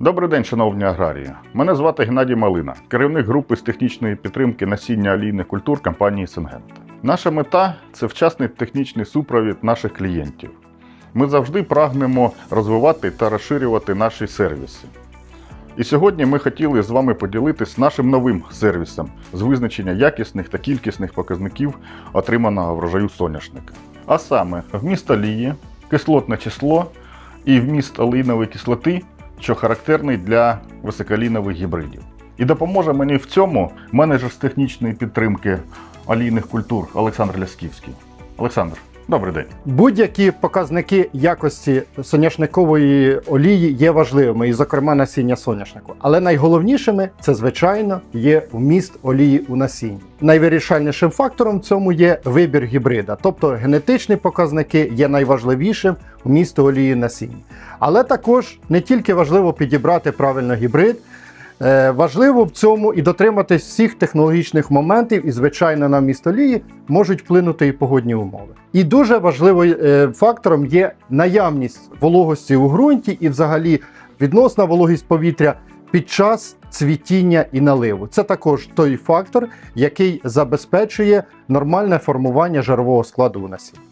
Добрий день, шановні аграрії. Мене звати Геннадій Малина, керівник групи з технічної підтримки насіння олійних культур компанії Сингента. Наша мета це вчасний технічний супровід наших клієнтів. Ми завжди прагнемо розвивати та розширювати наші сервіси. І сьогодні ми хотіли з вами поділитись нашим новим сервісом з визначення якісних та кількісних показників отриманого врожаю соняшника. А саме вміст олії, кислотне число і вміст олійнової кислоти, що характерний для високолінових гібридів. І допоможе мені в цьому менеджер з технічної підтримки олійних культур Олександр Лясківський. Олександр, добрий день. Будь-які показники якості соняшникової олії є важливими, і, зокрема, насіння соняшнику. Але найголовнішими це, звичайно, є вміст олії у насінні. Найвирішальнішим фактором в цьому є вибір гібрида, тобто генетичні показники є найважливішим вмісту олії насіння. Але також не тільки важливо підібрати правильно гібрид. Е, Важливо в цьому і дотриматись всіх технологічних моментів, і, звичайно, на вміст олії можуть вплинути і погодні умови. І дуже важливим е, фактором є наявність вологості у ґрунті і, взагалі, відносна вологість повітря під час цвітіння і наливу. Це також той фактор, який забезпечує нормальне формування жирового складу у насінні.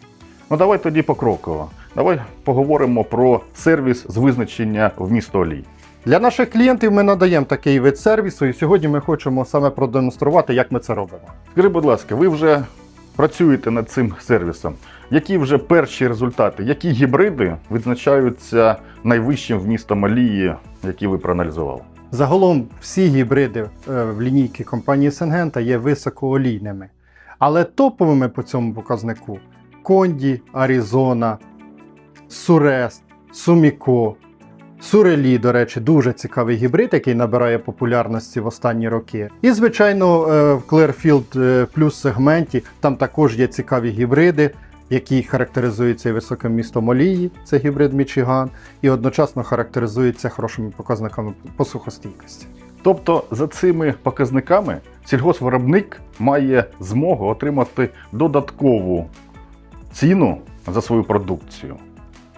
Ну давай тоді покроково. Давай поговоримо про сервіс з визначення вмісту олій. Для наших клієнтів ми надаємо такий вид сервісу, і сьогодні ми хочемо саме продемонструвати, як ми це робимо. Скажи, будь ласка, ви вже працюєте над цим сервісом. Які вже перші результати? Які гібриди відзначаються найвищим вмістом олії, які ви проаналізували? Загалом всі гібриди е, в лінійці компанії Сенгента є високоолійними. Але топовими по цьому показнику Конді, Аризона, Сурест, Суміко, Сурелі, до речі, дуже цікавий гібрид, який набирає популярності в останні роки. І, звичайно, е, в Clearfield е, Plus сегменті там також є цікаві гібриди, які характеризуються високим містом олії, це гібрид Мічиган, і одночасно характеризуються хорошими показниками посухостійкості. Тобто, за цими показниками сільгоспвиробник має змогу отримати додаткову ціну за свою продукцію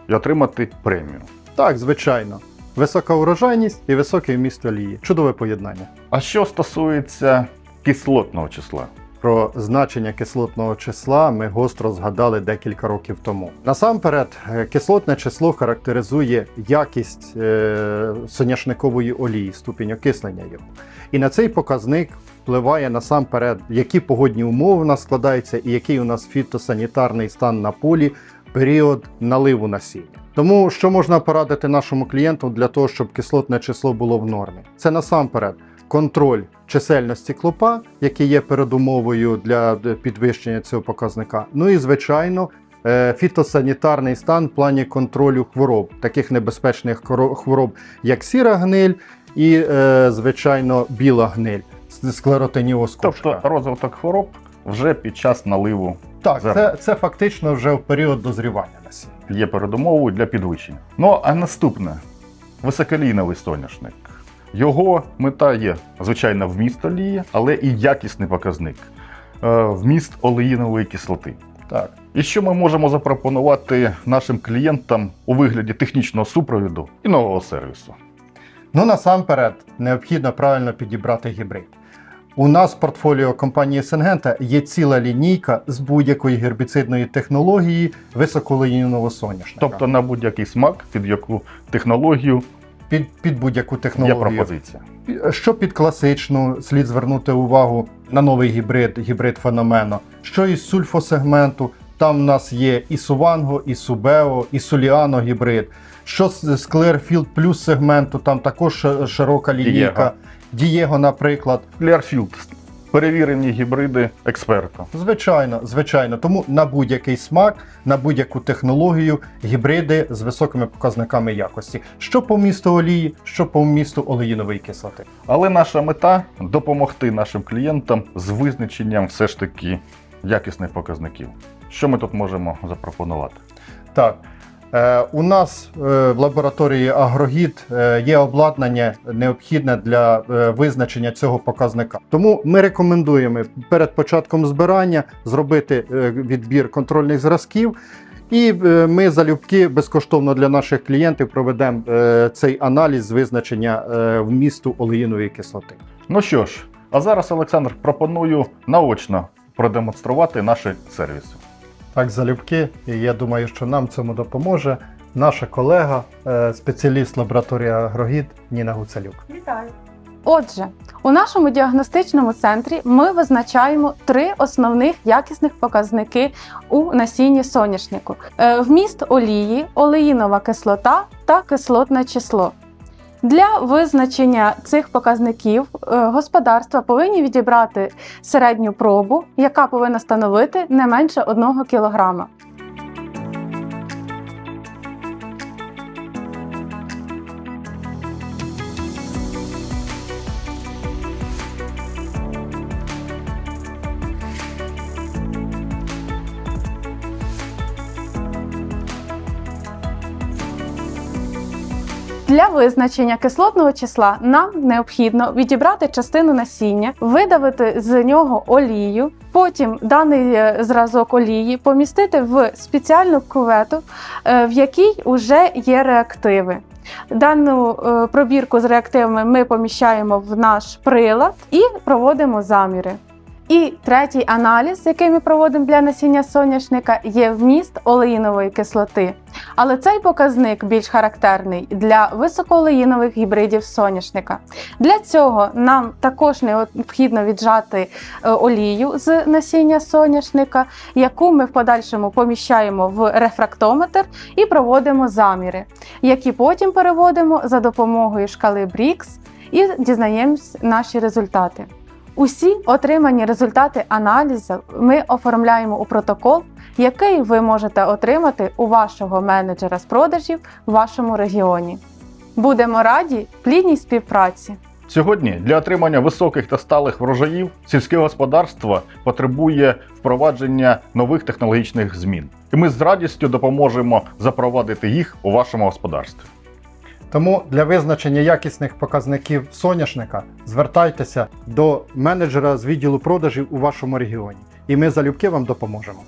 і отримати премію. Так, звичайно. Висока урожайність і високий вміст олії. Чудове поєднання. А що стосується кислотного числа? Про значення кислотного числа ми гостро згадали декілька років тому. Насамперед, е, кислотне число характеризує якість е, соняшникової олії, ступінь окислення його. І на цей показник впливає насамперед, які погодні умови у нас складаються, і який у нас фітосанітарний стан на полі період наливу насіння. Тому що можна порадити нашому клієнту для того, щоб кислотне число було в нормі? Це насамперед контроль чисельності клопа, який є передумовою для підвищення цього показника. Ну і звичайно. е, Фітосанітарний стан в плані контролю хвороб, таких небезпечних хвороб, як сіра гниль і, е, звичайно, біла гниль, склеротиніоз. Тобто розвиток хвороб вже під час наливу так, це, це фактично вже в період дозрівання насіння. є передумовою для підвищення. Ну а наступне високолійновий соняшник. Його мета є, звичайно, вміст олії, але і якісний показник е, вміст олеїнової кислоти. Так. І що ми можемо запропонувати нашим клієнтам у вигляді технічного супровіду і нового сервісу? Ну, насамперед, необхідно правильно підібрати гібрид. У нас в портфоліо компанії Сенгента є ціла лінійка з будь-якої гербіцидної технології високолинійного соняшника. Тобто на будь-який смак, під яку технологію під, під будь-яку є технологію. пропозиція. Що під класичну, слід звернути увагу на новий гібрид, гібрид феномено. Що із сульфосегменту, там в нас є і Суванго, і Субео, і Соліано гібрид. Що з Clearfield Plus сегменту, там також широка лінійка. Дієго, наприклад. Clearfield – перевірені гібриди експерта. Звичайно, звичайно. Тому на будь-який смак, на будь-яку технологію гібриди з високими показниками якості. Що по місту олії, що по місту олеїнової кислоти. Але наша мета допомогти нашим клієнтам з визначенням все ж таки якісних показників. Що ми тут можемо запропонувати? Так. Е, у нас е, в лабораторії Агрогід е, є обладнання необхідне для визначення цього показника. Тому ми рекомендуємо перед початком збирання зробити відбір контрольних зразків І ми залюбки безкоштовно для наших клієнтів проведемо цей аналіз з визначення вмісту олеїнової кислоти. Ну що ж, а зараз, Олександр, пропоную наочно продемонструвати наші сервіси. Так, залюбки, і я думаю, що нам цьому допоможе наша колега, е, спеціаліст лабораторії Агрогід Ніна Гуцалюк. Вітаю. Отже, у нашому діагностичному центрі ми визначаємо три основних якісних показники у насінні соняшнику: Е, вміст олії, олеїнова кислота та кислотне число. Для визначення цих показників е, господарства повинні відібрати середню пробу, яка повинна становити не менше 1 кг. Для визначення кислотного числа нам необхідно відібрати частину насіння, видавити з нього олію, потім даний е, зразок олії помістити в спеціальну кувету, е, в якій вже є реактиви. Дану е, пробірку з реактивами ми поміщаємо в наш прилад і проводимо заміри. І третій аналіз, який ми проводимо для насіння соняшника, є вміст олеїнової кислоти. Але цей показник більш характерний для високоолеїнових гібридів соняшника. Для цього нам також необхідно віджати е, олію з насіння соняшника, яку ми в подальшому поміщаємо в рефрактометр і проводимо заміри, які потім переводимо за допомогою шкали Брікс і дізнаємось наші результати. Усі отримані результати аналізу ми оформляємо у протокол, який ви можете отримати у вашого менеджера з продажів в вашому регіоні. Будемо раді плідній співпраці. Сьогодні для отримання високих та сталих врожаїв сільське господарство потребує впровадження нових технологічних змін, і ми з радістю допоможемо запровадити їх у вашому господарстві. Тому для визначення якісних показників соняшника звертайтеся до менеджера з відділу продажів у вашому регіоні, і ми залюбки вам допоможемо.